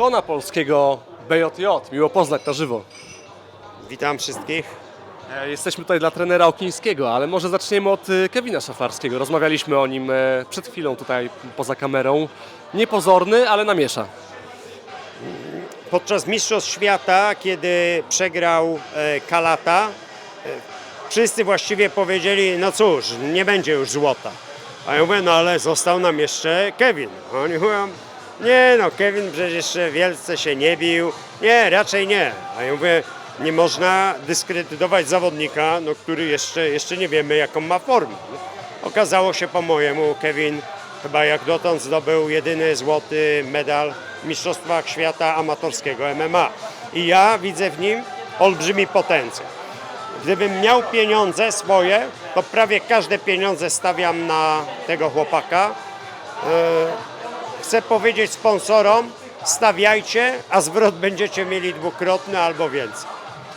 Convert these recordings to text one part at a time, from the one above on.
ikona polskiego BJJ. Miło poznać na żywo. Witam wszystkich. E, Jesteśmy tutaj dla trenera Okińskiego, ale może zaczniemy od e, Kevina Szafarskiego. Rozmawialiśmy o nim e, przed chwilą tutaj poza kamerą. Niepozorny, ale namiesza. Podczas Mistrzostw Świata, kiedy przegrał Kalata, wszyscy właściwie powiedzieli, no cóż, nie będzie już złota. A ja mówię, no ale został nam jeszcze Kevin. A oni mówią, nie no, Kevin przecież wielce się nie bił. Nie, raczej nie. A ja mówię, nie można dyskredytować zawodnika, no, który jeszcze, jeszcze nie wiemy, jaką ma formę. Okazało się po mojemu, Kevin chyba jak dotąd zdobył jedyny złoty medal w Mistrzostwach Świata Amatorskiego MMA. I ja widzę w nim olbrzymi potencjał. Gdybym miał pieniądze swoje, to prawie każde pieniądze stawiam na tego chłopaka. Chcę powiedzieć sponsorom, stawiajcie, a zwrot będziecie mieli dwukrotny albo więcej.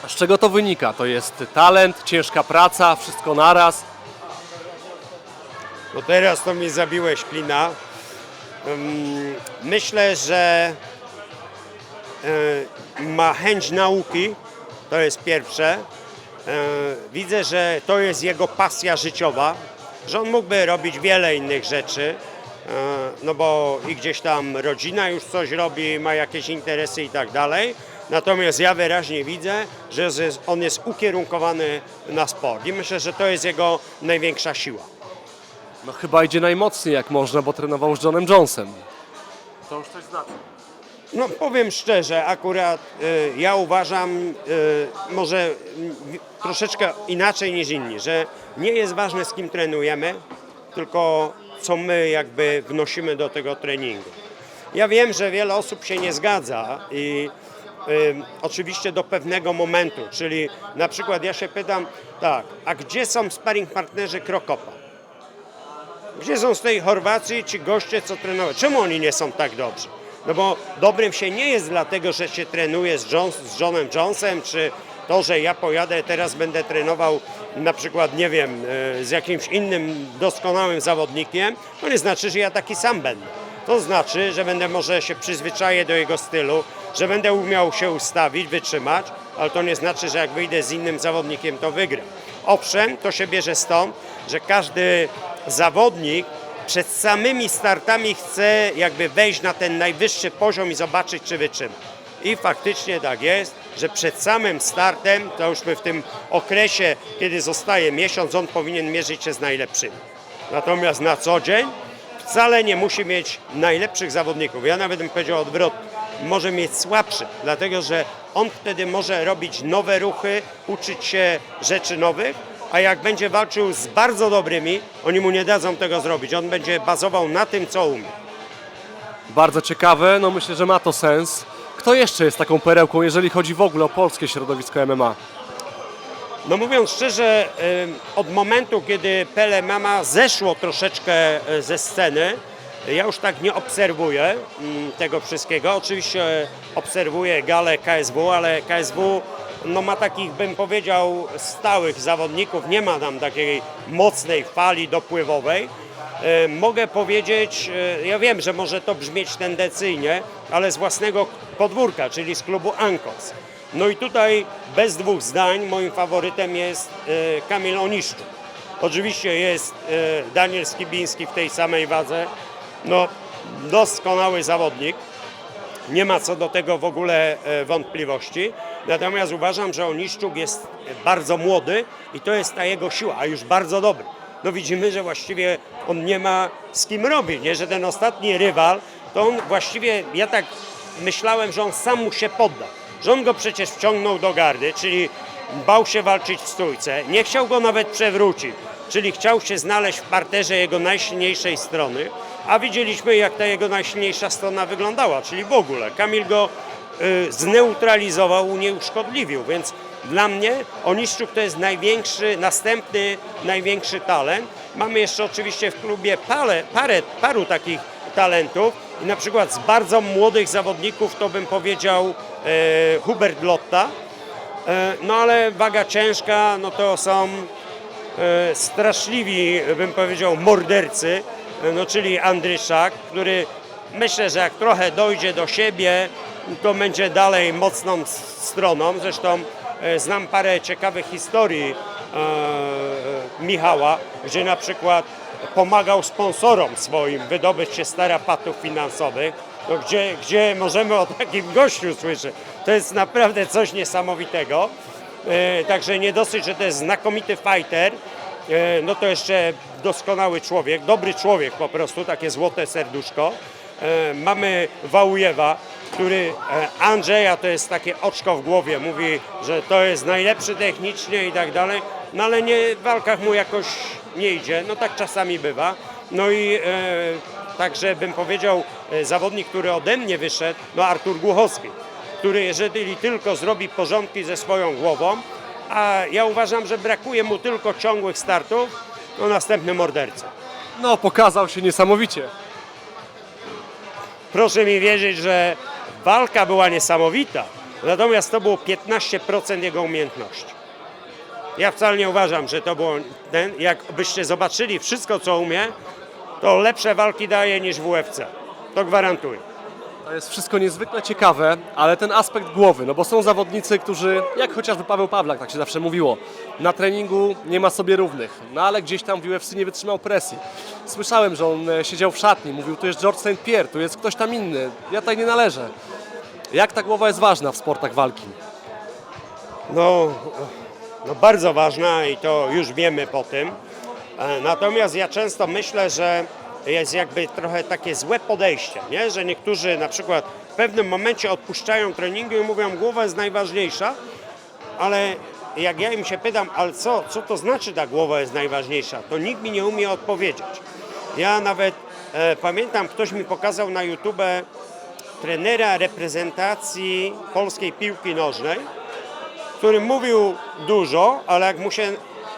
Z czego to wynika? To jest talent, ciężka praca, wszystko naraz. No teraz to mi zabiłeś klina. Myślę, że ma chęć nauki, to jest pierwsze. Widzę, że to jest jego pasja życiowa, że on mógłby robić wiele innych rzeczy, no bo i gdzieś tam rodzina już coś robi, ma jakieś interesy i tak dalej. Natomiast ja wyraźnie widzę, że on jest ukierunkowany na sport i myślę, że to jest jego największa siła. No chyba idzie najmocniej jak można, bo trenował z Johnem Jonesem. To już coś znaczy. No powiem szczerze, akurat y, ja uważam y, może mm, troszeczkę inaczej niż inni, że nie jest ważne z kim trenujemy, tylko co my jakby wnosimy do tego treningu. Ja wiem, że wiele osób się nie zgadza i y, oczywiście do pewnego momentu, czyli na przykład ja się pytam, tak, a gdzie są sparring partnerzy Krokopa? Gdzie są z tej Chorwacji ci goście, co trenować? Czemu oni nie są tak dobrzy? No bo dobrym się nie jest dlatego, że się trenuje z, Jones, z Johnem Jonesem, czy to, że ja pojadę, teraz będę trenował na przykład, nie wiem, e, z jakimś innym doskonałym zawodnikiem, to nie znaczy, że ja taki sam będę. To znaczy, że będę może się przyzwyczaję do jego stylu, że będę umiał się ustawić, wytrzymać, ale to nie znaczy, że jak wyjdę z innym zawodnikiem, to wygram. Owszem, to się bierze stąd, że każdy zawodnik przed samymi startami chce jakby wejść na ten najwyższy poziom i zobaczyć, czy wytrzyma. I faktycznie tak jest, że przed samym startem, to już my w tym okresie, kiedy zostaje miesiąc, on powinien mierzyć się z najlepszymi. Natomiast na co dzień wcale nie musi mieć najlepszych zawodników. Ja nawet bym powiedział odwrotnie. Może mieć słabszych, dlatego że on wtedy może robić nowe ruchy, uczyć się rzeczy nowych, a jak będzie walczył z bardzo dobrymi, oni mu nie dadzą tego zrobić. On będzie bazował na tym, co umie. Bardzo ciekawe, no myślę, że ma to sens. Kto jeszcze jest taką perełką, jeżeli chodzi w ogóle o polskie środowisko MMA? No mówiąc szczerze, od momentu, kiedy Pele Mama zeszło troszeczkę e, ze sceny, ja już tak nie obserwuję mm, tego wszystkiego. Oczywiście obserwuję galę KSW, ale KSW no, ma takich, bym powiedział, stałych zawodników. Nie ma tam takiej mocnej fali dopływowej. E, Mogę powiedzieć, e, ja wiem, że może to brzmieć tendencyjnie, ale z własnego podwórka, czyli z klubu Ankos. No i tutaj bez dwóch zdań moim faworytem jest e, Kamil Oniszczu. Oczywiście jest Daniel Skibiński w tej samej wadze. No, doskonały zawodnik. Nie ma co do tego w ogóle wątpliwości. Natomiast uważam, że Oniszczuk jest bardzo młody i to jest ta jego siła, a już bardzo dobry. No widzimy, że właściwie on nie ma z kim robić, nie? że ten ostatni rywal, to on właściwie, ja tak myślałem, że on sam mu się podda. Że on go przecież wciągnął do gardy, czyli bał się walczyć w stójce, nie chciał go nawet przewrócić, czyli chciał się znaleźć w parterze jego najsilniejszej strony, a widzieliśmy jak ta jego najsilniejsza strona wyglądała, czyli w ogóle. Kamil go y, zneutralizował, unieszkodliwił, więc dla mnie Oniszczuk to jest największy, następny największy talent. Mamy jeszcze oczywiście w klubie parę, parę, paru takich talentów i na przykład z bardzo młodych zawodników to bym powiedział e, Hubert Lotta, e, no ale waga ciężka, no to są e, straszliwi, bym powiedział, mordercy, e, no czyli Andryszak, który myślę, że jak trochę dojdzie do siebie, to będzie dalej mocną stroną. Zresztą znam parę ciekawych historii e, Michała, gdzie na przykład pomagał sponsorom swoim wydobyć się z tarapatów finansowych, no gdzie, gdzie możemy o takim gościu słyszeć. To jest naprawdę coś niesamowitego. E, Także nie dosyć, że to jest znakomity fighter, e, no to jeszcze doskonały człowiek, dobry człowiek po prostu, takie złote serduszko. E, Mamy Wałujewa, który e, Andrzeja to jest takie oczko w głowie, mówi, że to jest najlepszy technicznie i tak dalej, no ale nie, w walkach mu jakoś nie idzie, no tak czasami bywa. No i e, także bym powiedział, e, zawodnik, który ode mnie wyszedł, no Artur Głuchowski który jeżeli tylko zrobi porządki ze swoją głową, a ja uważam, że brakuje mu tylko ciągłych startów, to następny morderca. No, pokazał się niesamowicie. Proszę mi wierzyć, że walka była niesamowita, natomiast to było 15% jego umiejętności. Ja wcale nie uważam, że to było ten, jakbyście zobaczyli wszystko, co umie, to lepsze walki daje niż w UFC. To gwarantuję. To jest wszystko niezwykle ciekawe, ale ten aspekt głowy, no bo są zawodnicy, którzy, jak chociażby Paweł Pawlak, tak się zawsze mówiło, na treningu nie ma sobie równych, no ale gdzieś tam w UFC nie wytrzymał presji. Słyszałem, że on e, siedział w szatni, mówił, tu jest George St. Pierre, tu jest ktoś tam inny, ja tutaj nie należę. Jak ta głowa jest ważna w sportach walki? No, no bardzo ważna i to już wiemy po tym. E, Natomiast ja często myślę, że jest jakby trochę takie złe podejście, nie? że niektórzy na przykład w pewnym momencie odpuszczają treningi i mówią, głowa jest najważniejsza, ale jak ja im się pytam, ale co, co to znaczy ta głowa jest najważniejsza, to nikt mi nie umie odpowiedzieć. Ja nawet e, pamiętam, ktoś mi pokazał na YouTube trenera reprezentacji polskiej piłki nożnej, który mówił dużo, ale jak mu się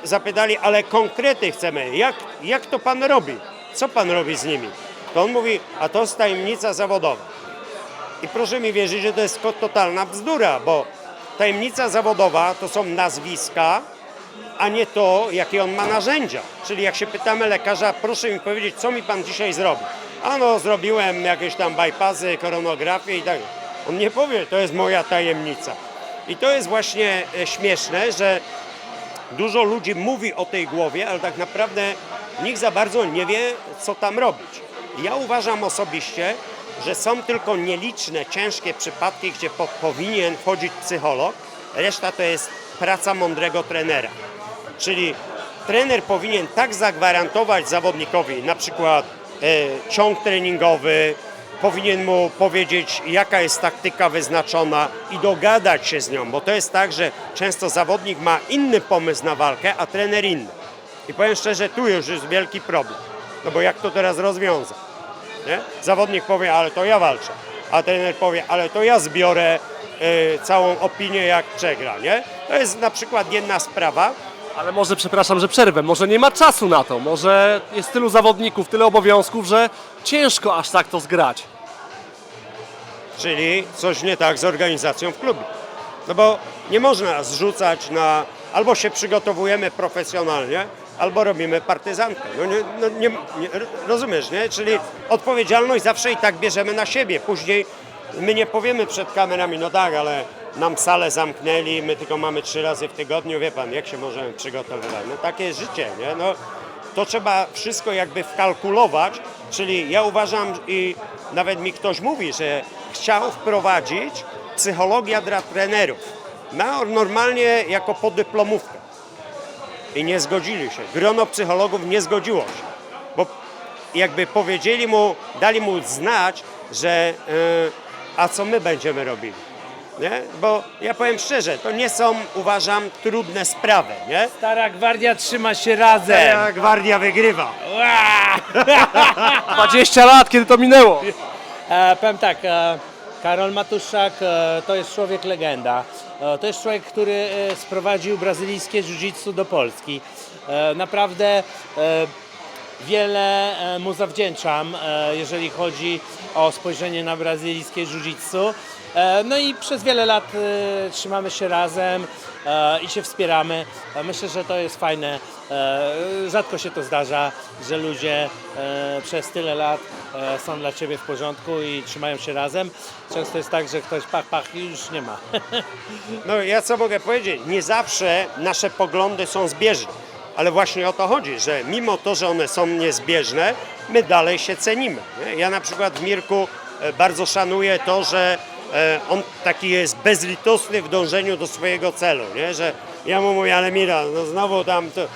zapytali, ale konkrety chcemy, jak, jak to pan robi? Co pan robi z nimi? To on mówi, a to jest tajemnica zawodowa. I proszę mi wierzyć, że to jest totalna bzdura, bo tajemnica zawodowa to są nazwiska, a nie to, jakie on ma narzędzia. Czyli jak się pytamy lekarza, proszę mi powiedzieć, co mi pan dzisiaj zrobił? A no, zrobiłem jakieś tam bypassy, koronografię i tak. On nie powie, to jest moja tajemnica. I to jest właśnie e, śmieszne, że dużo ludzi mówi o tej głowie, ale tak naprawdę nikt za bardzo nie wie, co tam robić. Ja uważam osobiście, że są tylko nieliczne, ciężkie przypadki, gdzie po, powinien wchodzić psycholog, reszta to jest praca mądrego trenera. Czyli trener powinien tak zagwarantować zawodnikowi na przykład ciąg treningowy, powinien mu powiedzieć, jaka jest taktyka wyznaczona i dogadać się z nią, bo to jest tak, że często zawodnik ma inny pomysł na walkę, a trener inny. I powiem szczerze, tu już jest wielki problem. No bo jak to teraz rozwiązać? Nie? Zawodnik powie, ale to ja walczę, a trener powie, ale to ja zbiorę e, całą opinię, jak przegra. Nie? To jest na przykład jedna sprawa, Ale może, przepraszam, że przerwę, może nie ma czasu na to, może jest tylu zawodników, tyle obowiązków, że ciężko aż tak to zgrać. czyli coś nie tak z organizacją w klubie. No bo nie można zrzucać na albo się przygotowujemy profesjonalnie, albo robimy partyzantkę. No nie, no nie, nie, rozumiesz, nie? Czyli odpowiedzialność zawsze i tak bierzemy na siebie. Później my nie powiemy przed kamerami, no tak, ale nam salę zamknęli, my tylko mamy trzy razy w tygodniu, wie pan, jak się możemy przygotowywać? No takie jest życie, nie? No, to trzeba wszystko jakby wkalkulować, czyli ja uważam i nawet mi ktoś mówi, że chciał wprowadzić psychologia dla trenerów na normalnie jako podyplomówkę i nie zgodzili się. Grono psychologów nie zgodziło się, bo jakby powiedzieli mu, dali mu znać, że yy, a co my będziemy robili. Nie? Bo ja powiem szczerze, to nie są, uważam, trudne sprawy, nie? Stara gwardia trzyma się razem. Ta gwardia wygrywa. Ła! 20 lat, kiedy to minęło. E, powiem tak, e, Karol Matuszak e, to jest człowiek legenda. E, to jest człowiek, który e, sprowadził brazylijskie jiu-jitsu do Polski. E, naprawdę e, wiele e, mu zawdzięczam, e, jeżeli chodzi o spojrzenie na brazylijskie jiu-jitsu. E, No i przez wiele lat trzymamy się razem i się wspieramy. Myślę, że to jest fajne. Rzadko się to zdarza, że ludzie przez tyle lat są dla Ciebie w porządku i trzymają się razem. Często jest tak, że ktoś pach, pach i już nie ma. No ja co mogę powiedzieć? Nie zawsze nasze poglądy są zbieżne, ale właśnie o to chodzi, że mimo to, że one są niezbieżne, my dalej się cenimy. Nie? Ja na przykład w Mirku e, bardzo szanuję to, że e, on taki jest bezlitosny w dążeniu do swojego celu, nie? że ja mu mówię, ale Mira, no znowu tam to,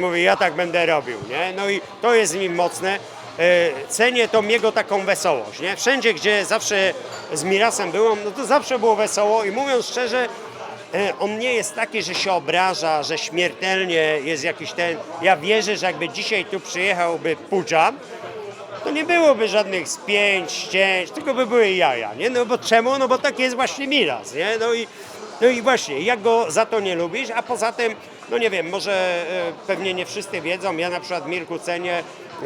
mówi, ja tak będę robił, nie? no i to jest w nim mocne. E, Cenię tą jego taką wesołość, nie? Wszędzie, gdzie zawsze z Mirasem byłem, no to zawsze było wesoło i mówiąc szczerze, On nie jest taki, że się obraża, że śmiertelnie jest jakiś ten. Ja wierzę, że jakby dzisiaj tu przyjechałby Pudżan, to nie byłoby żadnych spięć, ścięć, tylko by były jaja, nie? No bo czemu? No bo taki jest właśnie Miras, nie? No i, no i właśnie, jak go za to nie lubisz, a poza tym, no nie wiem, może e, pewnie nie wszyscy wiedzą, ja na przykład Mirku cenię,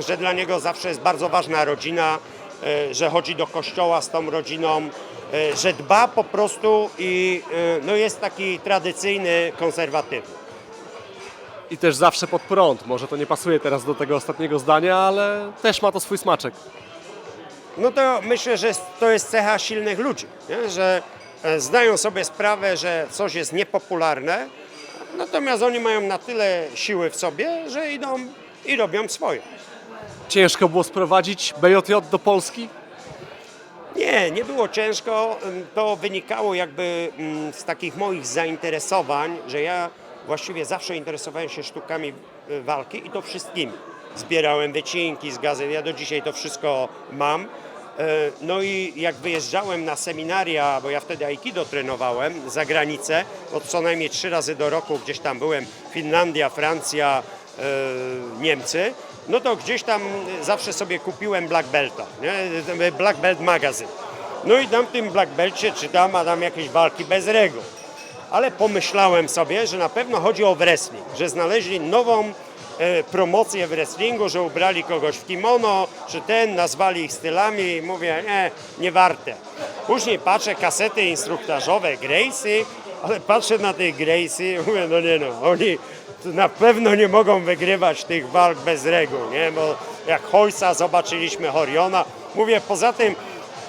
że dla niego zawsze jest bardzo ważna rodzina, e, że chodzi do kościoła z tą rodziną, e, że dba po prostu i e, no jest taki tradycyjny, konserwatywny. I też zawsze pod prąd. Może to nie pasuje teraz do tego ostatniego zdania, ale też ma to swój smaczek. No to myślę, że to jest cecha silnych ludzi, nie? że e, zdają sobie sprawę, że coś jest niepopularne, natomiast oni mają na tyle siły w sobie, że idą i robią swoje. Ciężko było sprowadzić BJJ do Polski? Nie, nie było ciężko. To wynikało jakby mm, z takich moich zainteresowań, że ja właściwie zawsze interesowałem się sztukami y, walki i to wszystkimi. Zbierałem wycinki z gazet, ja do dzisiaj to wszystko mam. E, No i jak wyjeżdżałem na seminaria, bo ja wtedy Aikido trenowałem za granicę, bo co najmniej trzy razy do roku gdzieś tam byłem, Finlandia, Francja, e, Niemcy, no to gdzieś tam zawsze sobie kupiłem Black Belta? Black Belt magazyn. No i tam w tym Black Belcie czytam, a tam jakieś walki bez reguł. Ale pomyślałem sobie, że na pewno chodzi o wrestling, że znaleźli nową e, promocję w wrestlingu, że ubrali kogoś w kimono, czy ten, nazwali ich stylami i mówię, nie, nie warte. Później patrzę kasety instruktażowe Gracie, ale patrzę na tych Gracie i mówię, no nie no, oni na pewno nie mogą wygrywać tych walk bez reguł, nie? Bo jak Hojsa zobaczyliśmy Horiona, mówię, poza tym,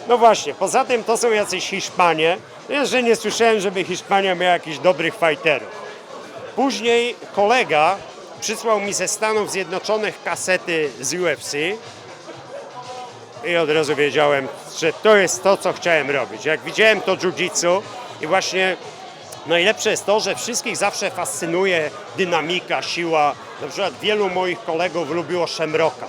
no właśnie, poza tym to są jacyś Hiszpanie, jeszcze nie słyszałem, żeby Hiszpania miała jakichś dobrych fighterów. Później kolega przysłał mi ze Stanów Zjednoczonych kasety z UFC i od razu wiedziałem, że to jest to, co chciałem robić. Jak widziałem to jiu-jitsu i właśnie najlepsze jest to, że wszystkich zawsze fascynuje dynamika, siła. Na przykład wielu moich kolegów lubiło Szemroka,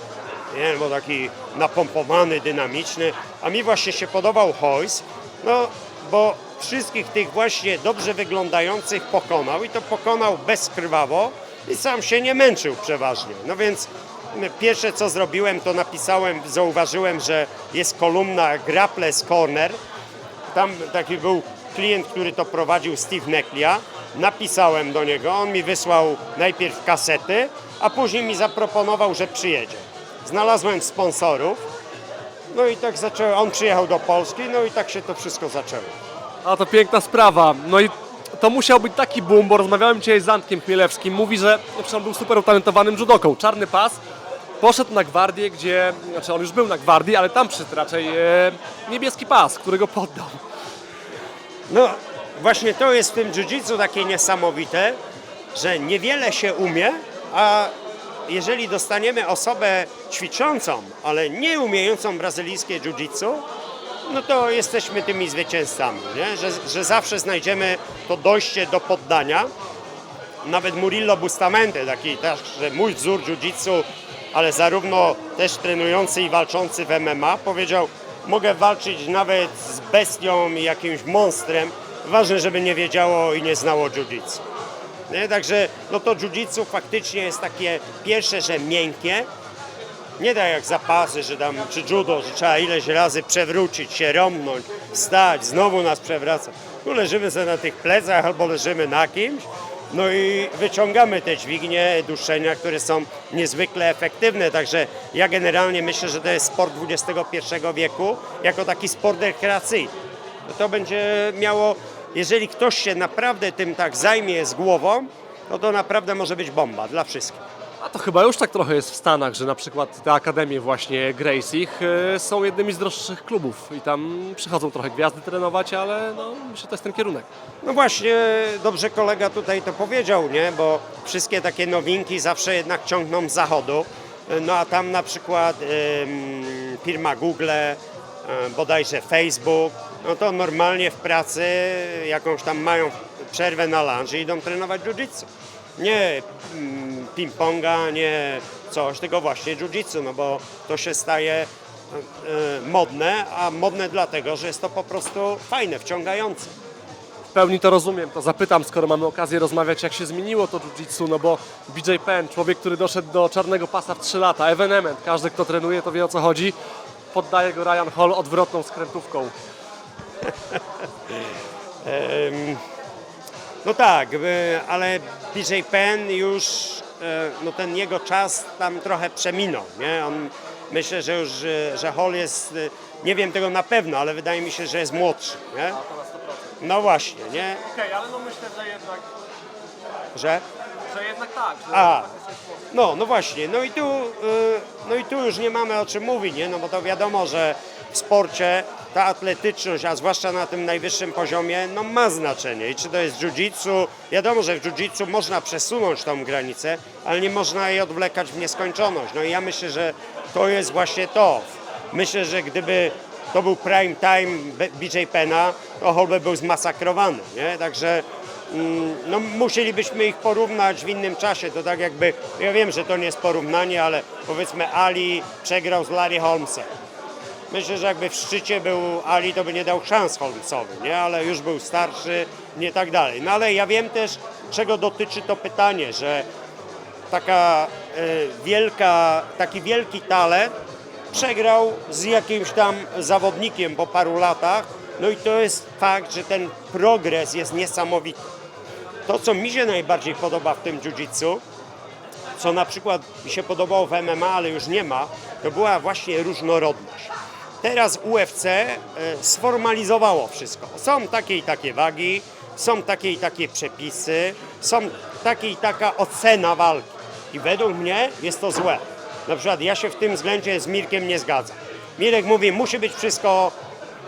nie? bo taki napompowany, dynamiczny, a mi właśnie się podobał Hoys, no bo wszystkich tych właśnie dobrze wyglądających pokonał i to pokonał bezkrwawo i sam się nie męczył przeważnie. No więc pierwsze co zrobiłem, to napisałem, zauważyłem, że jest kolumna Grapples Corner. Tam taki był klient, który to prowadził, Steve Neklia. Napisałem do niego, on mi wysłał najpierw kasety, a później mi zaproponował, że przyjedzie. Znalazłem sponsorów, no i tak zacząłem, on przyjechał do Polski, no i tak się to wszystko zaczęło. A to piękna sprawa. No i to musiał być taki boom, bo rozmawiałem dzisiaj z Antkiem Chmielewskim. Mówi, że przecież on był super utalentowanym judoką. Czarny pas. Poszedł na gwardię, gdzie, znaczy on już był na gwardii, ale tam przyszedł raczej e, niebieski pas, którego poddał. No właśnie to jest w tym jiu-jitsu takie niesamowite, że niewiele się umie, a jeżeli dostaniemy osobę ćwiczącą, ale nie umiejącą brazylijskie jiu-jitsu, no to jesteśmy tymi zwycięzcami, nie? Że, że zawsze znajdziemy to dojście do poddania. Nawet Murillo Bustamante, taki też, że mój wzór jiu-jitsu, ale zarówno też trenujący i walczący w MMA, powiedział, mogę walczyć nawet z bestią jakimś monstrem, ważne, żeby nie wiedziało i nie znało jiu-jitsu. Nie? Także no to jiu-jitsu faktycznie jest takie pierwsze, że miękkie, nie tak jak zapasy, że tam, czy judo, że trzeba ileś razy przewrócić się, romnąć, wstać, znowu nas przewraca. Tu leżymy sobie na tych plecach albo leżymy na kimś No i wyciągamy te dźwignie, duszenia, które są niezwykle efektywne. Także ja generalnie myślę, że to jest sport XXI wieku jako taki sport rekreacyjny. No To będzie miało, jeżeli ktoś się naprawdę tym tak zajmie z głową, no to naprawdę może być bomba dla wszystkich. A to chyba już tak trochę jest w Stanach, że na przykład te akademie właśnie Gracie e, są jednymi z droższych klubów i tam przychodzą trochę gwiazdy trenować, ale no, myślę, że to jest ten kierunek. No właśnie, dobrze kolega tutaj to powiedział, nie? Bo wszystkie takie nowinki zawsze jednak ciągną z zachodu. No a tam na przykład firma Google, y, bodajże Facebook, no to normalnie w pracy jakąś tam mają przerwę na lunch i idą trenować jiu-jitsu. Nie mm, ping-ponga, nie coś, tylko właśnie jiu-jitsu, no bo to się staje y, y, modne, a modne dlatego, że jest to po prostu fajne, wciągające. W pełni to rozumiem, to zapytam, skoro mamy okazję rozmawiać, jak się zmieniło to jiu-jitsu, no bo BJ Penn, człowiek, który doszedł do czarnego pasa w 3 lata, evenement, każdy, kto trenuje, to wie o co chodzi, poddaje go Ryan Hall odwrotną skrętówką. Em, No tak, y, ale BJ Penn już, e, no ten jego czas tam trochę przeminął, nie? On, myślę, że już, e, że Hall jest, nie wiem tego na pewno, ale wydaje mi się, że jest młodszy, nie? No właśnie, nie? Okej, ale no myślę, że jednak, Że? że jednak tak, że A, no, no właśnie, no i tu, y, no i tu już nie mamy o czym mówić, nie? No bo to wiadomo, że w sporcie ta atletyczność, a zwłaszcza na tym najwyższym poziomie, no ma znaczenie. I czy to jest jiu-jitsu, wiadomo, że w jiu-jitsu można przesunąć tą granicę, ale nie można jej odwlekać w nieskończoność. No i ja myślę, że to jest właśnie to. Myślę, że gdyby to był prime time BJ Penna, to Hall by był zmasakrowany, nie? Także Mm, No, musielibyśmy ich porównać w innym czasie. To tak jakby, ja wiem, że to nie jest porównanie, ale powiedzmy Ali przegrał z Larry Holmesem. Myślę, że jakby w szczycie był Ali, to by nie dał szans Holmesowi, nie? ale już był starszy, nie tak dalej. No ale ja wiem też, czego dotyczy to pytanie, że taka e, wielka, taki wielki talent przegrał z jakimś tam zawodnikiem po paru latach. No i to jest fakt, że ten progres jest niesamowity. To, co mi się najbardziej podoba w tym jiu-jitsu, co na przykład mi się podobało w MMA, ale już nie ma, to była właśnie różnorodność. Teraz UFC e, sformalizowało wszystko. Są takie i takie wagi, są takie i takie przepisy, są takie i taka ocena walki. I według mnie jest to złe. Na przykład ja się w tym względzie z Mirkiem nie zgadzam. Mirek mówi, musi być wszystko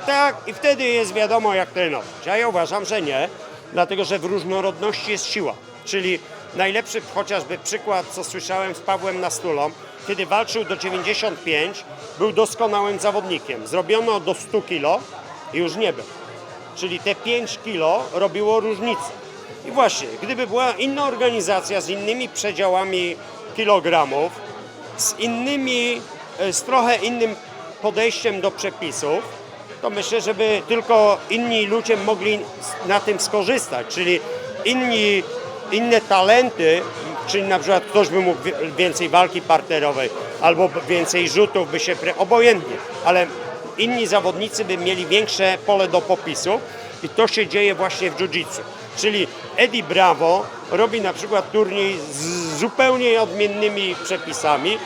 tak i wtedy jest wiadomo jak trenować. A ja uważam, że nie, dlatego że w różnorodności jest siła. Czyli najlepszy chociażby przykład, co słyszałem z Pawłem Nastulą, kiedy walczył do 95, był doskonałym zawodnikiem. Zrobiono do 100 kilo i już nie był. Czyli te 5 kilo robiło różnicę. I właśnie, gdyby była inna organizacja z innymi przedziałami kilogramów, z innymi, e, z trochę innym podejściem do przepisów, to myślę, żeby tylko inni ludzie mogli na tym skorzystać, czyli inni, inne talenty, czyli na przykład ktoś by mógł więcej walki parterowej albo więcej rzutów by się, pre... obojętnie, ale inni zawodnicy by mieli większe pole do popisu i to się dzieje właśnie w jiu-jitsu. Czyli Eddie Bravo robi na przykład turniej z zupełnie odmiennymi przepisami,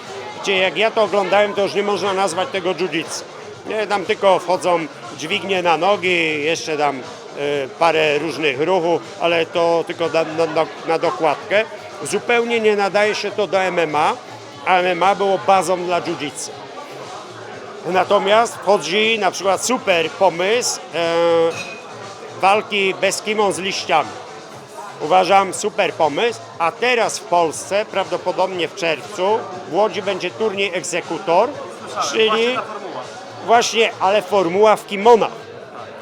gdzie jak ja to oglądałem, to już nie można nazwać tego jiu-jitsu. Nie, tam tylko wchodzą dźwignie na nogi, jeszcze tam parę różnych ruchów, ale to tylko na, na, na, dokładkę. Zupełnie nie nadaje się to do MMA, a MMA było bazą dla jiu-jitsu. Natomiast wchodzi na przykład super pomysł e, walki bez kimon z liściami. Uważam super pomysł, a teraz w Polsce, prawdopodobnie w czerwcu, w Łodzi będzie turniej egzekutor, czyli właśnie, ale formuła w kimonach.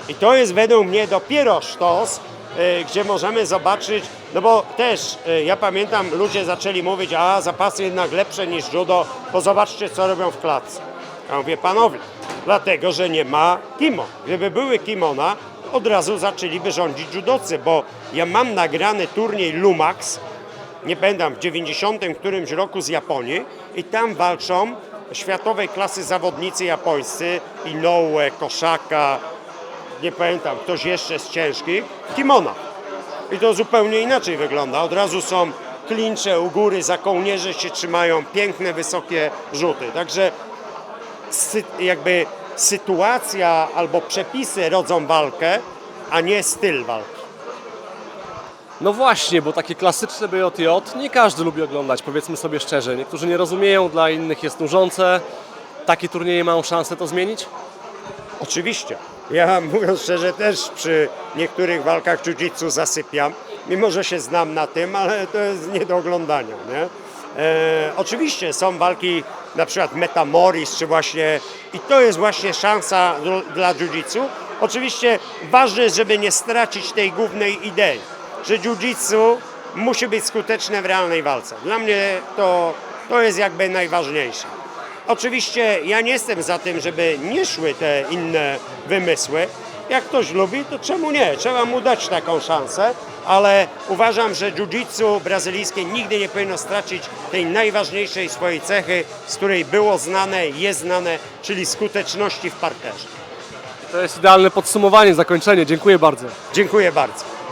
I to jest według mnie dopiero sztos, y, gdzie możemy zobaczyć, no bo też y, ja pamiętam, ludzie zaczęli mówić, a zapasy jednak lepsze niż judo, bo zobaczcie co robią w klatce. Ja mówię, panowie, dlatego, że nie ma kimon. Gdyby były kimona, od razu zaczęliby rządzić judocy, bo ja mam nagrany turniej Lumax, nie pamiętam, w 90 którymś roku z Japonii i tam walczą światowej klasy zawodnicy japońscy, Inoue, Koszaka, nie pamiętam, ktoś jeszcze z ciężkich, w kimonach. i to zupełnie inaczej wygląda. Od razu są klincze u góry, za kołnierze się trzymają, piękne, wysokie rzuty. Także jakby sytuacja albo przepisy rodzą walkę, a nie styl walki. No właśnie, bo takie klasyczne BJJ nie każdy lubi oglądać, powiedzmy sobie szczerze. Niektórzy nie rozumieją, dla innych jest nużące. Takie turnieje mają szansę to zmienić? Oczywiście. Ja mówiąc szczerze też przy niektórych walkach jiu-jitsu zasypiam, mimo że się znam na tym, ale to jest nie do oglądania. Nie? E, oczywiście są walki na przykład Metamoris, czy właśnie i to jest właśnie szansa dl- dla jiu-jitsu. Oczywiście ważne jest, żeby nie stracić tej głównej idei, że jiu-jitsu musi być skuteczne w realnej walce. Dla mnie to, to jest jakby najważniejsze. Oczywiście ja nie jestem za tym, żeby nie szły te inne wymysły. Jak ktoś lubi, to czemu nie? Trzeba mu dać taką szansę, ale uważam, że jiu-jitsu brazylijskie nigdy nie powinno stracić tej najważniejszej swojej cechy, z której było znane, jest znane, czyli skuteczności w parterze. To jest idealne podsumowanie, zakończenie. Dziękuję bardzo. Dziękuję bardzo.